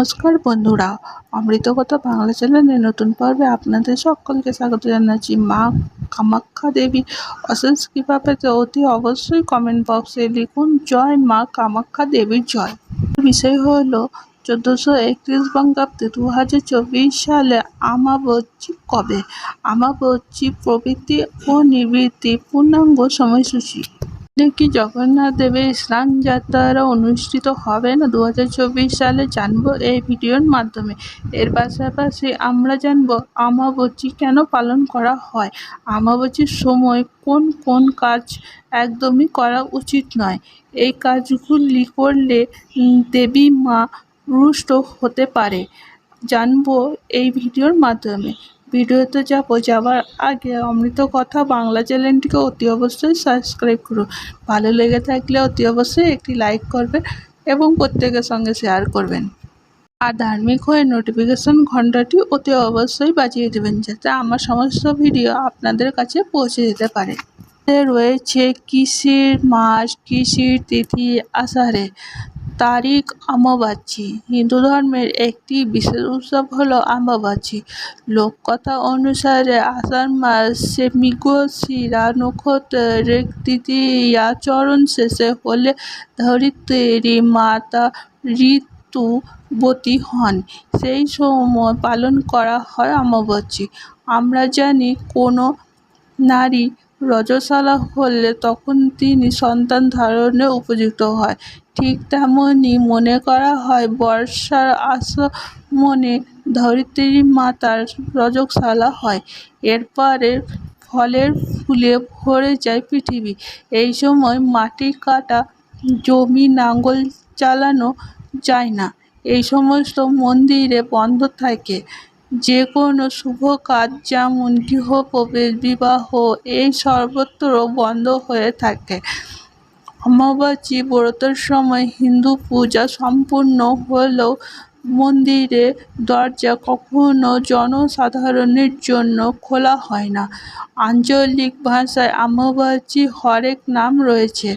নমস্কার বন্ধুরা অমৃতকথা বাংলা চ্যানেলের নতুন পর্বে আপনাদের সকলকে স্বাগত জানাচ্ছি। মা কামাখ্যা দেবী অশেষ কৃপা পেতে অতি অবশ্যই কমেন্ট বক্সে লিখুন, জয় মা কামাখ্যা দেবীর জয়। বিষয় হলো, চোদ্দোশো একত্রিশ বঙ্গাব্দে দু হাজার চব্বিশ সালে আমাবস্যি কবে? আমাবস্যি প্রবৃত্তি ও নিবৃত্তি পূর্ণাঙ্গ সময়সূচি। কি জগন্নাথ দেবের স্নান যাত্রা অনুষ্ঠিত হবে না? দু হাজার চব্বিশ সালে জানব এই ভিডিওর মাধ্যমে। এর পাশাপাশি আমরা জানব আমাবস্যি কেন পালন করা হয়? আমাবস্যির সময় কোন কোন কাজ একদমই করা উচিত নয়। এই কাজগুলি করলে দেবী মা রুষ্ট হতে পারে। জানব এই ভিডিওর মাধ্যমে। ভিডিওতে যাব, যাওয়ার আগে অমৃত কথা বাংলা চ্যানেলটিকে অতি অবশ্যই সাবস্ক্রাইব করুন ভালো লেগে থাকলে অতি অবশ্যই একটি লাইক করবেন এবং প্রত্যেকের সঙ্গে শেয়ার করবেন। আর ধার্মিক হয়ে নোটিফিকেশন ঘন্টাটি অতি অবশ্যই বাজিয়ে দেবেন, যাতে আমার সমস্ত ভিডিও আপনাদের কাছে পৌঁছে যেতে পারে। রয়েছে কৃষির মাস কৃষির তিথি, আষাঢ়ে। তারিখ অমাবাস্যি। হিন্দু ধর্মের একটি বিশেষ উৎসব হলো অমাবাস্যি। লোককথা অনুসারে আষাঢ় মাসে মৃগশিরা নক্ষত্রের তৃতীয়া চরণ শেষে হলে ধরিত্রী মাতা ঋতুবতী হন। সেই সময় পালন করা হয় অমাবাস্যি। আমরা জানি কোনো নারী রজস্বলা হলে তখন তিনি সন্তান ধারণের উপযুক্ত হয়। ঠিক তেমনই মনে করা হয়, বর্ষার আগমনে ধরিত্রী মাতার রজস্বলা হয়। এরপরে ফলের ফুলে ভরে যায় পৃথিবী। এই সময় মাটি কাটা, জমি লাঙল চালানো যায় না। এই সমস্ত মন্দিরে বন্ধ থাকে। যে কোনো শুভ কাজ যেমন গৃহপ্রবেশ বিবাহ এই সর্বত্র বন্ধ হয়ে থাকে। অমাবাসী ব্রতের সময় হিন্দু পূজা সম্পূর্ণ হলেও মন্দিরে দরজা কখনো জনসাধারণের জন্য খোলা হয় না। আঞ্চলিক ভাষায় অমাবাস্যি হরেক নাম রয়েছে।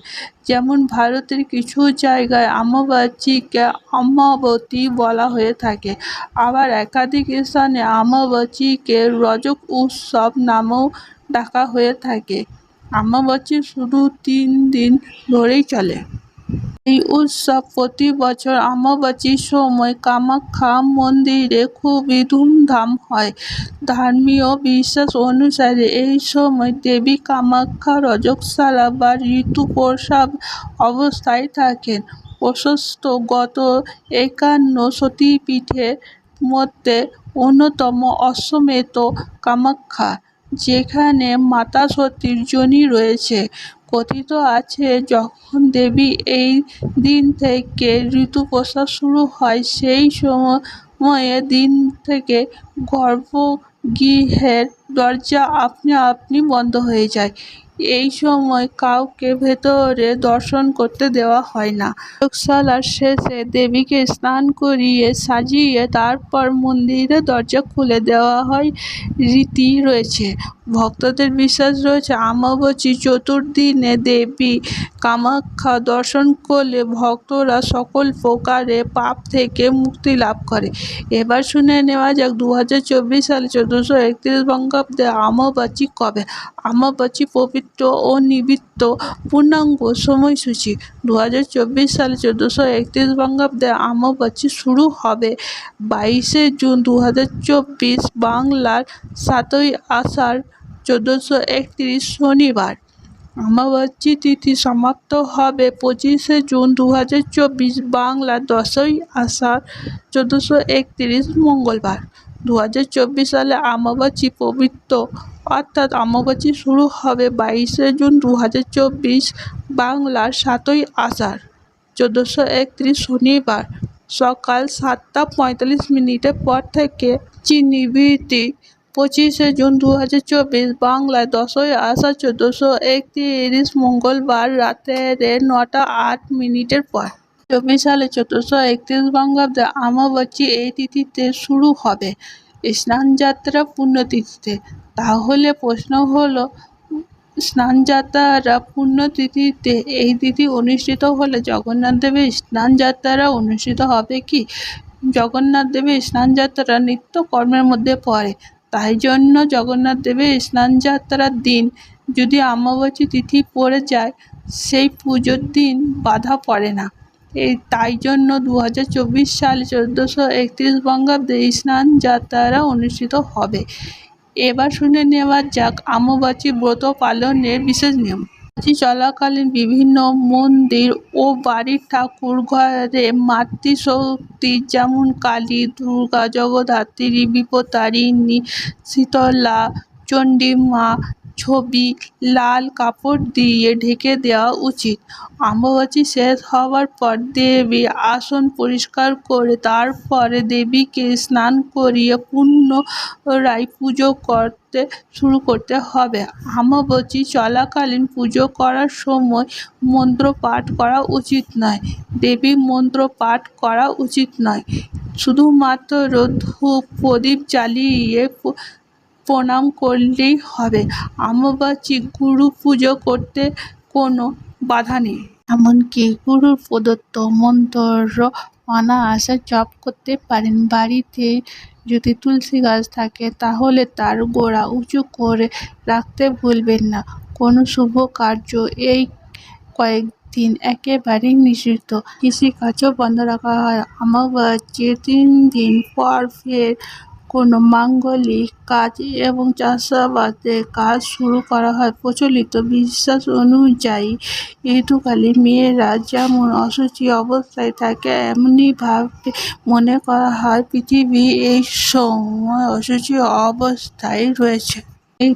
যেমন ভারতের কিছু জায়গায় অমাবাস্যিকে অমাবতী বলা হয়ে থাকে। আবার একাধিক স্থানে অমাবাস্যিকে রজক উৎসব নামেও ডাকা হয়ে থাকে। অমাবাস্যি শুধু তিন দিন ধরেই চলে। এই উৎসব প্রতি বছর অমাবাস্যির সময় কামাখ্যা মন্দিরে খুবই ধুমধাম হয়। ধর্মীয় বিশ্বাস অনুসারে এই সময় দেবী কামাখ্যা রজকশালা বা ঋতুপ্রসাব অবস্থায় থাকেন। প্রশস্ত গত একান্ন সতীপীঠের মধ্যে অন্যতম অশ্বমেধ কামাখ্যা, যেখানে মাতা সতীর যোনি রয়েছে। কথিত আছে, যখন দেবী এই দিন থেকে ঋতুপ্রসাব শুরু হয়, সেই সময়ে দিন থেকে গর্ভগৃহের দরজা আপনি আপনি বন্ধ হয়ে যায়। এই সময় কাউকে ভেতরে দর্শন করতে দেওয়া হয় না। রজস্বলার শেষে দেবীকে স্নান করিয়ে সাজিয়ে তারপর মন্দিরের দরজা খুলে দেওয়া হয় রীতি রয়েছে। ভক্তদের বিশ্বাস রয়েছে, অমাবস্যি চতুর্দিনে দেবী কামাখ্যা দর্শন করলে ভক্তরা সকল প্রকারে পাপ থেকে মুক্তি লাভ করে। এবার শুনে নেওয়া যাক দু হাজার চব্বিশ সালে চোদ্দোশো একত্রিশ বঙ্গাব্দে অমাবাস্যি কবে? অমাবাস্যি পবিত্র ও নিবৃত্ত পূর্ণাঙ্গ সময়সূচি। দু হাজার চব্বিশ সালে চোদ্দোশো একত্রিশ বঙ্গাব্দে অমাবাস্যি শুরু হবে। বাইশে জুন দু হাজার চব্বিশ, বাংলার সাতই আষাঢ় চোদ্দোশো একত্রিশ শনিবার। অমাবাস্যি তিথি সমাপ্ত হবে পঁচিশে জুন দু হাজার চব্বিশ বাংলা দশই আষাঢ় চোদ্দোশো একত্রিশ মঙ্গলবার। দু হাজার চব্বিশ সালে অমাবাস্যি পবিত্র, অর্থাৎ অমাবাস্যি শুরু হবে বাইশে জুন দু হাজার চব্বিশ বাংলার সাতই আষাঢ়। চোদ্দোশো একত্রিশ শনিবার সকাল সাতটা পঁয়তাল্লিশ মিনিটের পর থেকে চিনিবৃত্তি পঁচিশে জুন দু হাজার চব্বিশ, বাংলায় দশই আষাঢ় চোদ্দোশো একত্রিশ, মঙ্গলবার রাতের নটা আট মিনিটের পর। চব্বিশ সালে চোদ্দোশো একত্রিশ বঙ্গাব্দে অমাবস্যি এই তিথিতে শুরু হবে স্নানযাত্রা পুণ্যতিথিতে। তাহলে প্রশ্ন হলো স্নানযাত্রা পুণ্যতিথিতে এই তিথি অনুষ্ঠিত হলে জগন্নাথ দেবের স্নানযাত্রা অনুষ্ঠিত হবে কি? জগন্নাথ দেবের স্নানযাত্রা নিত্যকর্মের মধ্যে পড়ে। তাই জন্য জগন্নাথ দেবের স্নান যাত্রার দিন যদি অমাবস্যা তিথি পড়ে যায়, সেই পুজোর দিন বাধা পড়ে না। এই তাই জন্য দু হাজার চব্বিশ সালে চোদ্দোশো একত্রিশ বঙ্গাব্দে স্নান স্নানযাত্রা অনুষ্ঠিত হবে। এবার শুনে নেওয়া যাক অমাবস্যা ব্রত পালনের বিশেষ নিয়ম। চলাকালীন বিভিন্ন মন্দির ও বাড়ির ঠাকুর ঘরে মাতৃশক্তি যেমন কালী, দুর্গা, জগদ্ধাত্রী বিপত্তারিণী শীতলা চণ্ডী মা ছবি, লাল কাপড় দিয়ে ঢেকে দেওয়া উচিত। অমাবস্যা শেষ হওয়ার পর দেবীর আসন পরিষ্কার করে তারপরে দেবীকে স্নান করিয়ে পুনরায় পুজো করতে শুরু করতে হবে। অমাবস্যা চলাকালীন পুজো করার সময় মন্ত্র পাঠ করা উচিত নয়। দেবীর মন্ত্র পাঠ করা উচিত নয়। শুধুমাত্র ধূপ, প্রদীপ জ্বালিয়ে প্রণাম করলেই হবে। অমাবস্যায় গুরু পুজো করতে কোনো বাধা নেই। এমনকি গুরুর প্রদত্ত মন্ত্র অনায়াসে জপ করতে পারেন। বাড়িতে যদি তুলসী গাছ থাকে, তাহলে তার গোড়া উঁচু করে রাখতে ভুলবেন না। কোনো শুভ কার্য এই কয়েকদিন একেবারেই নিষিদ্ধ। কৃষিকাজও বন্ধ রাখা হয়। অমাবস্যার তিন দিন পর ফের কোনো মাঙ্গলিক কাজ এবং চাষাবাদের কাজ শুরু করা হয়। প্রচলিত বিশ্বাস অনুযায়ী ঋতুকালে মেয়েরা যেমন অশুচি অবস্থায় থাকে, এমনিভাবে মনে করা হয় পৃথিবী এই সময় অশুচি অবস্থায় রয়েছে।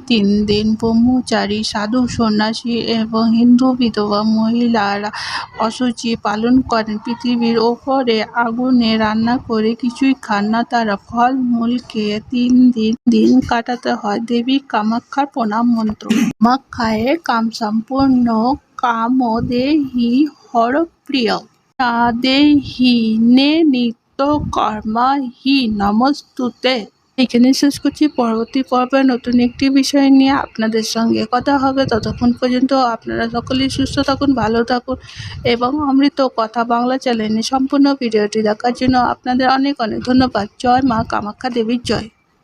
তিন দিন ব্রহ্মচারী, সাধু, সন্ন্যাসী এবং হিন্দু বিধবা মহিলারা অশুচি পালন করেন। পৃথিবীর ওপরে আগুনে রান্না করে কিছুই খান না। তারা ফল মূল খেয়ে তিন দিন দিন কাটাতে হয়। দেবী কামাখ্যার প্রণাম মন্ত্র। কামাখ্যায় কাম সম্পূর্ণ, কাম দেহি কামদেহি হরপ্রিয় দেহি নে নিত্য কর্মা হি নমস্তুতে। এখানে শেষ করছি। পরবর্তী পর্বে নতুন একটি বিষয় নিয়ে আপনাদের সঙ্গে কথা হবে। ততক্ষণ পর্যন্ত আপনারা সকলেই সুস্থ থাকুন, ভালো থাকুন এবং অমৃত কথা বাংলা চ্যানেলে সম্পূর্ণ ভিডিওটি দেখার জন্য আপনাদের অনেক অনেক ধন্যবাদ। জয় মা কামাখ্যা দেবীর জয়।